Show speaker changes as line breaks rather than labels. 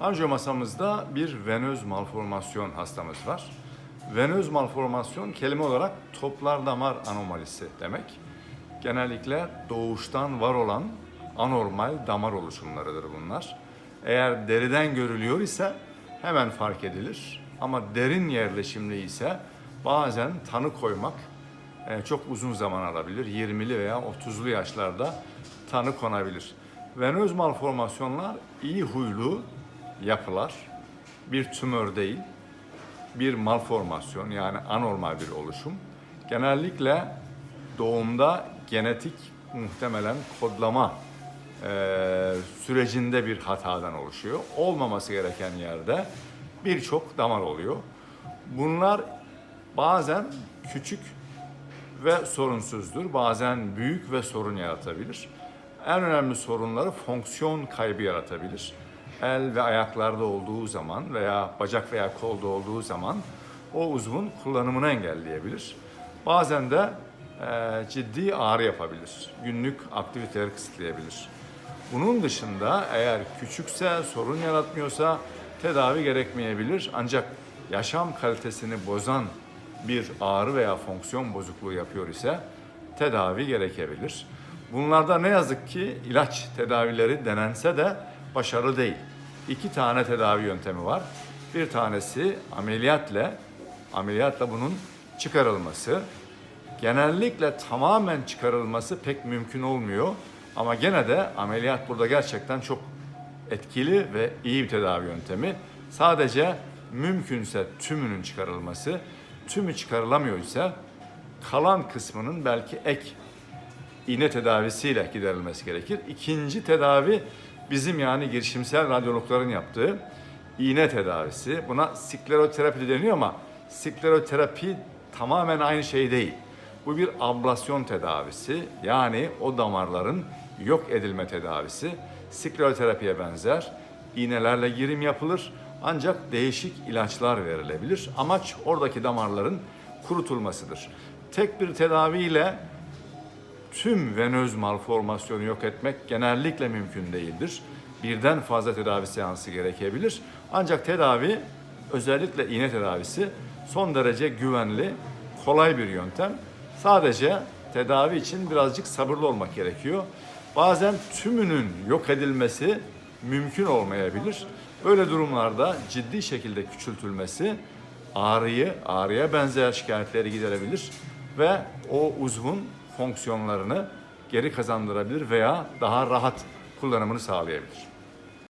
Anjiyo masamızda bir venöz malformasyon hastamız var. Venöz malformasyon kelime olarak toplar damar anomalisi demek. Genellikle doğuştan var olan anormal damar oluşumlarıdır bunlar. Eğer deriden görülüyor ise hemen fark edilir. Ama derin yerleşimli ise bazen tanı koymak e, çok uzun zaman alabilir. 20'li veya 30'lu yaşlarda tanı konabilir. Venöz malformasyonlar iyi huylu yapılar. Bir tümör değil, bir malformasyon yani anormal bir oluşum. Genellikle doğumda genetik muhtemelen kodlama e, sürecinde bir hatadan oluşuyor. Olmaması gereken yerde birçok damar oluyor. Bunlar bazen küçük ve sorunsuzdur. Bazen büyük ve sorun yaratabilir. En önemli sorunları fonksiyon kaybı yaratabilir. El ve ayaklarda olduğu zaman veya bacak veya kolda olduğu zaman o uzvun kullanımını engelleyebilir. Bazen de e, ciddi ağrı yapabilir. Günlük aktiviteleri kısıtlayabilir. Bunun dışında eğer küçükse, sorun yaratmıyorsa tedavi gerekmeyebilir. Ancak yaşam kalitesini bozan bir ağrı veya fonksiyon bozukluğu yapıyor ise tedavi gerekebilir. Bunlarda ne yazık ki ilaç tedavileri denense de başarılı değil. İki tane tedavi yöntemi var. Bir tanesi ameliyatla, ameliyatla bunun çıkarılması. Genellikle tamamen çıkarılması pek mümkün olmuyor. Ama gene de ameliyat burada gerçekten çok etkili ve iyi bir tedavi yöntemi. Sadece mümkünse tümünün çıkarılması, tümü çıkarılamıyorsa kalan kısmının belki ek iğne tedavisiyle giderilmesi gerekir. İkinci tedavi bizim yani girişimsel radyologların yaptığı iğne tedavisi. Buna skleroterapi de deniyor ama skleroterapi tamamen aynı şey değil. Bu bir ablasyon tedavisi yani o damarların yok edilme tedavisi. Skleroterapiye benzer. İğnelerle girim yapılır ancak değişik ilaçlar verilebilir. Amaç oradaki damarların kurutulmasıdır. Tek bir tedaviyle tüm venöz malformasyonu yok etmek genellikle mümkün değildir. Birden fazla tedavi seansı gerekebilir. Ancak tedavi özellikle iğne tedavisi son derece güvenli, kolay bir yöntem. Sadece tedavi için birazcık sabırlı olmak gerekiyor. Bazen tümünün yok edilmesi mümkün olmayabilir. Böyle durumlarda ciddi şekilde küçültülmesi ağrıyı, ağrıya benzer şikayetleri giderebilir ve o uzvun fonksiyonlarını geri kazandırabilir veya daha rahat kullanımını sağlayabilir.